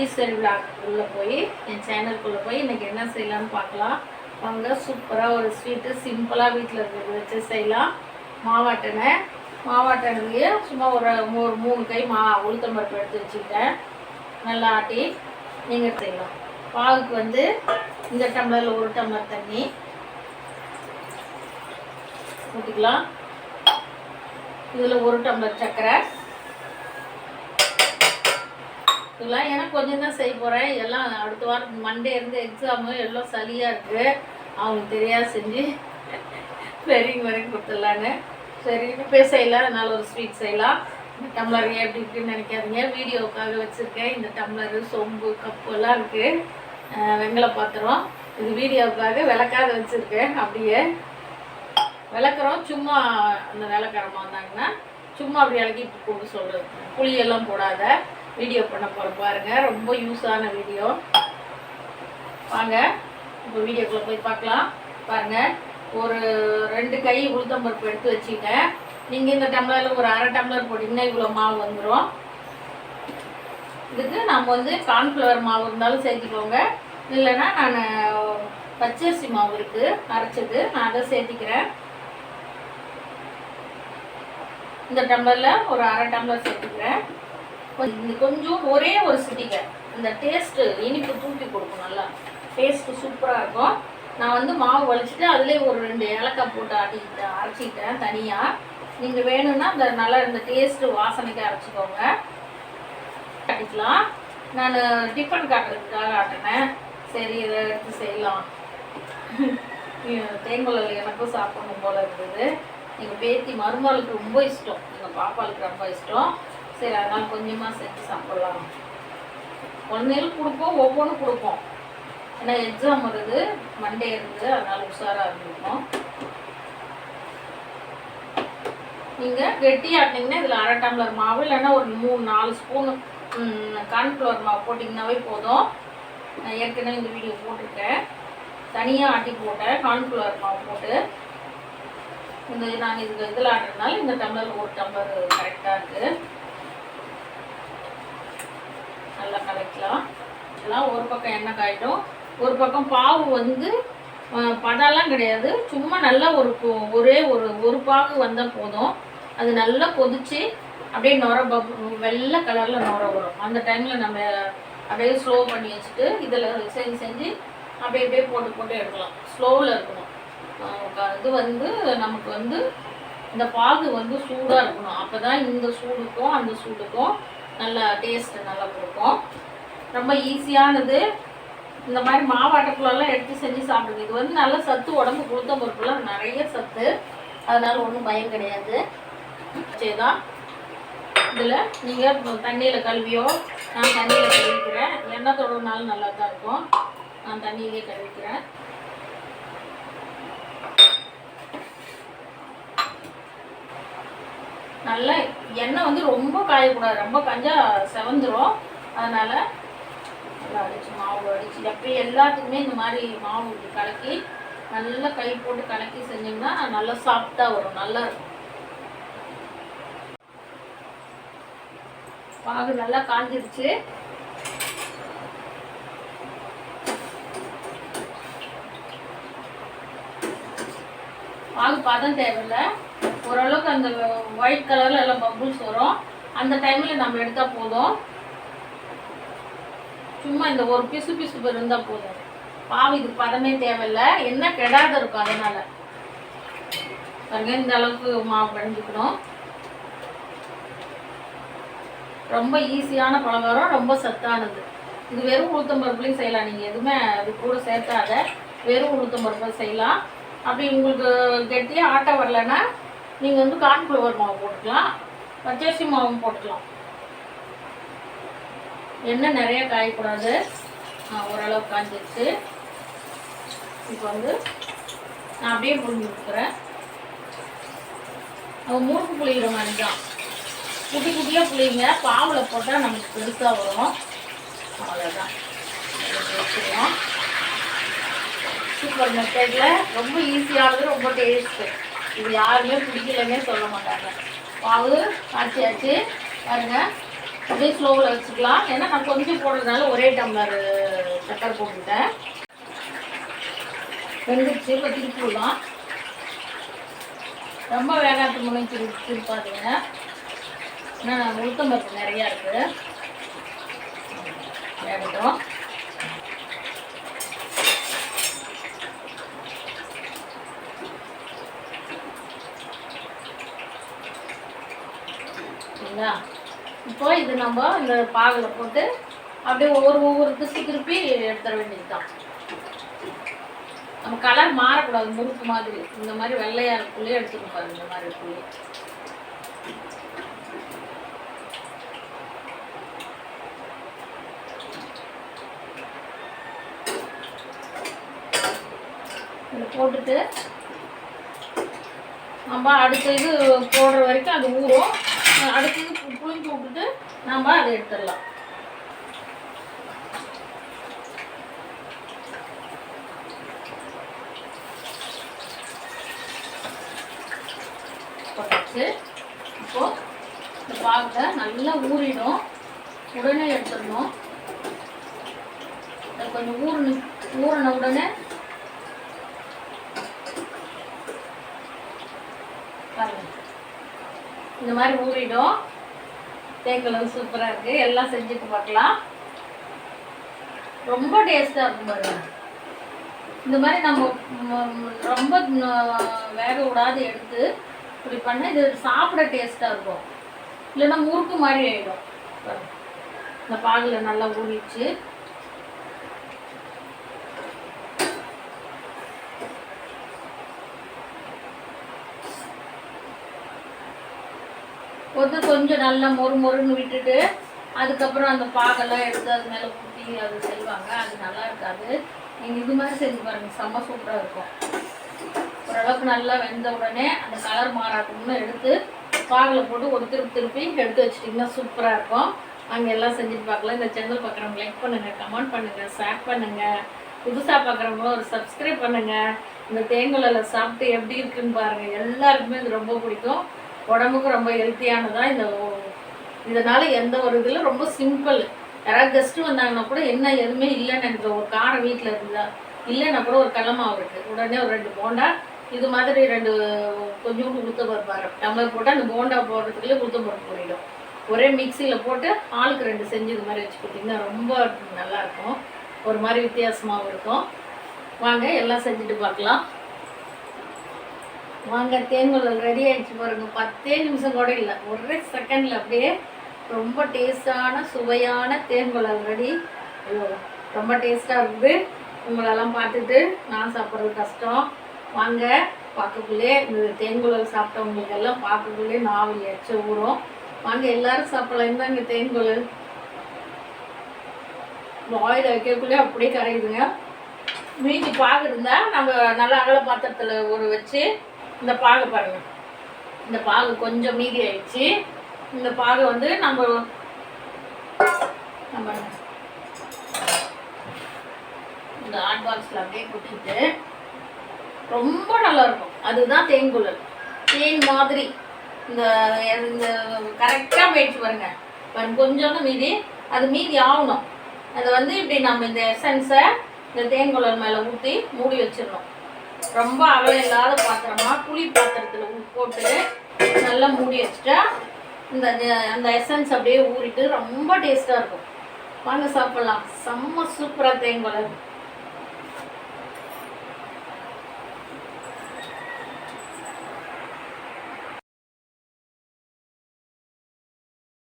ஈஸ்வரி விழாக் உள்ளே போய் என் சேனலுக்குள்ளே போய் இன்றைக்கி என்ன செய்யலாம்னு பார்க்கலாம் வாங்க சூப்பராக ஒரு ஸ்வீட்டு சிம்பிளாக வீட்டில் இருக்கிறது வச்சு செய்யலாம். மாவாட்டனை மாவாட்டனையே சும்மா ஒரு ஒரு மூணு கை மா உளுத்தம் பருப்பு எடுத்து வச்சுக்கிட்டேன். நல்லா ஆட்டி நீங்கள் செய்யலாம். பாகுக்கு வந்து இந்த டம்ளரில் ஒரு டம்ளர் தண்ணி ஊற்றிக்கலாம் இதில் ஒரு டம்ளர் சர்க்கரை. இதெல்லாம் ஏன்னா கொஞ்சம் தான் செய்ய போகிறேன் எல்லாம் அடுத்த வாரம் மண்டே இருந்து எக்ஸாமு எல்லாம் சளியாக இருக்குது அவங்களுக்கு தெரியாது செஞ்சு. சரிங்க வரைக்கும் கொடுத்துடலான்னு. சரி இப்போ செய்யலாம். அதனால் ஒரு ஸ்வீட் செய்யலாம். இந்த டம்ளர் எப்படி இருக்குன்னு நினைக்காதீங்க. வீடியோவுக்காக வச்சுருக்கேன். இந்த டம்ளரு சொம்பு கப்பு எல்லாம் இருக்குது வெங்கல பாத்திரம். இது வீடியோவுக்காக விளக்காத வச்சுருக்கேன். அப்படியே விளக்குறோம். சும்மா அந்த விளக்கரமாக வந்தாங்கன்னா சும்மா அப்படி இலக்கிட்டு போட்டு சொல்கிறது புளியெல்லாம் போடாத. வீடியோ பண்ண போகிற பாருங்க. ரொம்ப யூஸான வீடியோ. வாங்க இப்போ வீடியோக்குள்ளே போய் பார்க்கலாம். பாருங்கள் ஒரு ரெண்டு கை உளுத்தம்பருப்பு எடுத்து வச்சுக்கிட்டேன். நீங்கள் இந்த டம்ளரில் ஒரு அரை டம்ளர் போட்டிங்கன்னா இவ்வளோ மாவு வந்துடும் இதுக்கு நம்ம வந்து கார்ன்ஃப்ளவர் மாவு இருந்தாலும் சேர்த்துக்கோங்க. இல்லைன்னா நான் பச்சரிசி மாவு இருக்குது அரைச்சது. நான் அதை சேர்த்திக்கிறேன். இந்த டம்ளரில் ஒரு அரை டம்ளர் சேர்த்துக்கிறேன். கொஞ்சம் கொஞ்சம் ஒரே ஒரு சிட்டிக்கை இந்த டேஸ்ட்டு இனிப்பு தூக்கி கொடுக்கும் நல்லா. டேஸ்ட்டு சூப்பராக இருக்கும். நான் வந்து மாவு வலிச்சுட்டு அதுலேயே ஒரு ரெண்டு ஏலக்காய் போட்டு ஆட்டிக்கிட்டேன் அரைச்சிக்கிட்டேன் தனியாக நீங்கள் வேணும்னா இந்த நல்லா இந்த டேஸ்ட்டு வாசனைக்கு அரைச்சிக்கோங்க. ஆட்டிக்கலாம். நான் டிஃபன் காட்டுறதுக்காக ஆட்டினேன் சரி இதை எடுத்து செய்யலாம். தேங்குழல் எனக்கும் சாப்பிடணும் போல இருந்தது எங்கள் பேத்தி மருமகளுக்கு ரொம்ப இஷ்டம். எங்கள் பாப்பாளுக்கு ரொம்ப இஷ்டம். சரி அதனால் கொஞ்சமாக செஞ்சு சாப்பிடலாம். குழந்தைகளுக்கு கொடுப்போம் ஒவ்வொன்றும் கொடுப்போம். ஏன்னா எக்ஸாம் வருது மண்டே இருந்து அதனால் உஷாராக இருந்திருக்கும் நீங்கள் கெட்டி ஆட்டினீங்கன்னா இதில் அரை டம்ளர் மாவு இல்லைன்னா ஒரு மூணு நாலு ஸ்பூனு கார்ன்ஃப்ளவர் மாவு போட்டிங்கனாவே போதும். நான் ஏற்கனவே இந்த வீடியோ போட்டிருக்கேன். தனியாக ஆட்டி போட்டேன் கார்ன்ஃப்ளவர் மாவு போட்டு இந்த நான் இதுக்கு இதில் ஆடுறதுனால இந்த டம்ளர் ஒரு டம்ளர் கரெக்டாக இருக்குது நல்லா கலக்கலாம். எல்லாம் ஒரு பக்கம் எண்ணெய் காயிட்டும். ஒரு பக்கம் பாவு வந்து படம்லாம் கிடையாது. சும்மா நல்லா ஒரு ஒரே ஒரு ஒரு பாகு வந்தால் போதும். அது நல்லா கொதிச்சு அப்படியே நுர பப்பு வெள்ளை கலரில் நுர வரும். அந்த டைமில் நம்ம அப்படியே ஸ்லோ பண்ணி வச்சுட்டு இதில் செஞ்சு செஞ்சு அப்படியே அப்படியே போட்டு போட்டு எடுக்கலாம். ஸ்லோவில் இருக்கணும். இது வந்து நமக்கு வந்து இந்த பாகு வந்து சூடாக இருக்கணும். அப்போ தான் இந்த சூடுக்கும் அந்த சூடுக்கும் நல்லா டேஸ்ட் நல்லா கொடுக்கும். ரொம்ப ஈஸியானது இந்த மாதிரி மாவாட்டக்குள்ளெல்லாம் எடுத்து செஞ்சு சாப்பிடுங்க. இது வந்து நல்ல சத்து உடம்பு கொடுத்த பொருட்கள்லாம் நிறைய சத்து. அதனால் ஒன்றும் பயம் கிடையாது. சரிதான் இதில் நீங்கள் தண்ணியில் கழுவியோ நான் தண்ணியில் கழுவிக்கிறேன். எண்ணெய் தொடர்னாலும் நல்லா தான் இருக்கும். நான் தண்ணியிலே கழுவிக்கிறேன். நல்லா எண்ணெய் வந்து ரொம்ப காயக்கூடாது. ரொம்ப காஞ்சா செவந்துடும் அதனால் நல்லா அடிச்சு மாவு அடிச்சு எப்பயும் எல்லாத்துக்குமே இந்த மாதிரி மாவு இப்படி கலக்கி நல்லா கை போட்டு கலக்கி செஞ்சிங்கன்னா நல்லா சாஃப்டாக வரும். நல்லா இருக்கும். பாகு நல்லா காஞ்சிருச்சு. பாகு பதம் தேவையில்லை. ஓரளவுக்கு அந்த ஒயிட் கலரில் எல்லாம் பபுள்ஸ் வரும். அந்த டைமில் நம்ம எடுத்தால் போதும். சும்மா இந்த ஒரு பிசு பிசு இருந்தால் போதும். பாவு இது பதமே தேவையில்லை. என்ன கெடாத இருக்கும் அதனால. பாருங்க இந்த அளவுக்கு மாவு பிணைஞ்சிக்கணும் ரொம்ப ஈஸியான பலகாரம் ரொம்ப சத்தானது. இது வெறும் உளுத்தம் பருப்புலையும் செய்யலாம். நீங்கள் எதுவுமே அது கூட சேர்த்தாத வெறும் உளுத்தம் பருப்பு செய்யலாம். அப்படி உங்களுக்கு கெட்டியாக ஆட்டை வரலைன்னா நீங்கள் வந்து கார்ன்ஃப்ளவர் மாவு போட்டுக்கலாம். பச்சரிசி மாவும் போட்டுக்கலாம். எண்ணெய் நிறைய காயக்கூடாது. ஓரளவு காஞ்சிருச்சு. இப்போ வந்து நான் அப்படியே புரிஞ்சு கொடுக்குறேன் அவன் முறுக்கு புளிகிற மாதிரி தான் குட்டி குட்டியாக புளியுங்க பாவில் போட்டால் நமக்கு பெருசாக வரும். அவ்வளோதான் வச்சுருவோம். சூப்பர் மெத்தடில். ரொம்ப ஈஸியானது ரொம்ப டேஸ்ட்டு இது யாருமே பிடிக்கலன்னே சொல்ல மாட்டாங்க. மாவு ஆச்சியாச்சு பாருங்க. அப்படியே ஸ்லோவில் வச்சுக்கலாம். ஏன்னா நான் கொஞ்சம் போடுறதுனால ஒரே டம்ளர் சக்கரை போட்டுட்டேன் வெந்துருச்சு. இப்போ திருப்பி விடலாம் ரொம்ப வேகாத்து முனை திரு திருப்பாதுங்க. ஏன்னா உளுத்தம் பருப்பு நிறையா இருக்குது வேகட்டும். சரிங்களா இப்போ இது நம்ம இந்த பாகில் போட்டு அப்படியே ஒவ்வொரு ஒவ்வொரு திருப்பி திருப்பி எடுத்துட வேண்டியது தான் நம்ம கலர் மாறக்கூடாது முறுக்கு மாதிரி. இந்த மாதிரி வெள்ளையா இருக்குள்ளே எடுத்துக்க பாருங்க இந்த மாதிரி இருக்குள்ளே போட்டுட்டு நம்ம அடுத்த இது போடுற வரைக்கும் அது ஊறும். அடுத்தது புளிஞ்சு விட்டுட்டு நம்ம அதை எடுத்துடலாம். போட்டாச்சு இப்போ இந்த பாகத்தை நல்லா ஊறிடும். உடனே எடுத்துடணும். அது கொஞ்சம் ஊறின ஊறின உடனே பாருங்க இந்த மாதிரி ஊறிடும். தேக்கெல்லாம் சூப்பராக இருக்குது எல்லாம் செஞ்சுட்டு பார்க்கலாம். ரொம்ப டேஸ்ட்டாக இருக்கும் பாருங்க. இந்த மாதிரி நம்ம ரொம்ப வேக விடாது எடுத்து இப்படி பண்ண இது சாப்பிட டேஸ்ட்டாக இருக்கும். இல்லைன்னா முறுக்கு மாதிரி ஆகிடும் இந்த பாகில் நல்லா ஊறிச்சு வந்து கொஞ்சம் நல்லா மொறு மொறுன்னு விட்டுட்டு அதுக்கப்புறம் அந்த பாகெல்லாம் எடுத்து அது மேலே ஊற்றி அது செய்வாங்க. அது நல்லா இருக்காது. நீங்கள் இது மாதிரி செஞ்சு பாருங்கள் செம்ம சூப்பராக இருக்கும். ஓரளவுக்கு நல்லா வெந்த உடனே அந்த கலர் மாறாட்டம்னு எடுத்து பாகில் போட்டு ஒரு திருப்பி திருப்பி எடுத்து வச்சிட்டிங்கன்னா சூப்பராக இருக்கும். அங்கே எல்லாம் செஞ்சுட்டு பார்க்கலாம். இந்த சேனல் பார்க்குறவங்க லைக் பண்ணுங்கள் கமெண்ட் பண்ணுங்கள் ஷேர் பண்ணுங்கள் புதுசாக பார்க்குறவங்களும் ஒரு சப்ஸ்கிரைப் பண்ணுங்கள் இந்த தேங்குழல சாப்பிட்டு எப்படி இருக்குன்னு பாருங்கள் எல்லாருக்குமே இது ரொம்ப பிடிக்கும். உடம்புக்கு ரொம்ப ஹெல்த்தியானதாக இந்த இதனால் எந்த ஒரு இதில் ரொம்ப சிம்பிள் யாராவது கெஸ்ட்டு வந்தாங்கன்னா கூட என்ன எதுவுமே இல்லைன்னு ஒரு காரம் வீட்டில் இருந்தால் இல்லைன்னா கூட ஒரு கடலமாவு இருக்குது உடனே ஒரு ரெண்டு போண்டா இது மாதிரி ரெண்டு கொஞ்சோண்டு உளுத்த பருப்பாரு டம்ளர் போட்டு அந்த போண்டா போடுறதுக்குள்ளே உளுத்த பருப்பு போயிடும் ஒரே மிக்சியில் போட்டு ஆளுக்கு ரெண்டு செஞ்சு இது மாதிரி வச்சு கொடுத்தீங்கன்னா ரொம்ப நல்லாயிருக்கும். ஒரு மாதிரி வித்தியாசமாகவும் இருக்கும். வாங்க எல்லாம் செஞ்சுட்டு பார்க்கலாம். வாங்க தேங்குழல் ரெடி ஆயிடுச்சு பாருங்க. பத்தே நிமிஷம் கூட இல்லை. ஒரே செகண்டில் அப்படியே ரொம்ப டேஸ்டான சுவையான தேங்குழல் ரெடி. ஐயோ ரொம்ப டேஸ்ட்டாக இருக்குது உங்களெல்லாம் பார்த்துட்டு நான் சாப்பிட்றது கஷ்டம். வாங்க பார்க்கக்குள்ளே இந்த தேங்குழல் சாப்பிட்டவங்களுக்கு எல்லாம் பார்க்கக்குள்ளே நாவல் எச்ச ஊறும். வாங்க எல்லாரும் சாப்பிடலாம். இந்தாங்க தேங்குழல் பாயில் வைக்கக்குள்ளே அப்படியே கரையுதுங்க. மீதி பாகு இருந்தால் நம்ம நல்லா அகல பாத்திரத்தில் ஒரு வச்சு இந்த பாகை பாருங்க. இந்த பாகு கொஞ்சம் மீதி ஆயிடுச்சு. இந்த பாகை வந்து நம்ம நம்ம இந்த ஹாட் பாக்ஸில் அப்படியே கொட்டிட்டு ரொம்ப நல்லா இருக்கும். அதுதான் தேங்குழல் தேன் மாதிரி. இந்த இந்த கரெக்டாக போயிடுச்சு பாருங்க. பாருங்க கொஞ்சம் தான் மீதி. அது மீதி ஆகணும். அதை வந்து இப்படி நம்ம இந்த எசன்ஸை இந்த தேங்குழல் மேலே ஊற்றி மூடி வச்சிடணும். ரொம்ப அகலம் இல்லாத பாத்திரமா? குழி பாத்திரத்தில் போட்டு நல்லா மூடி வச்சுட்டா இந்த அந்த எசன்ஸ் அப்படியே ஊறிட்டு ரொம்ப டேஸ்ட்டாக இருக்கும். வாங்க சாப்பிட்லாம். செம்ம சூப்பராக தேங்காய்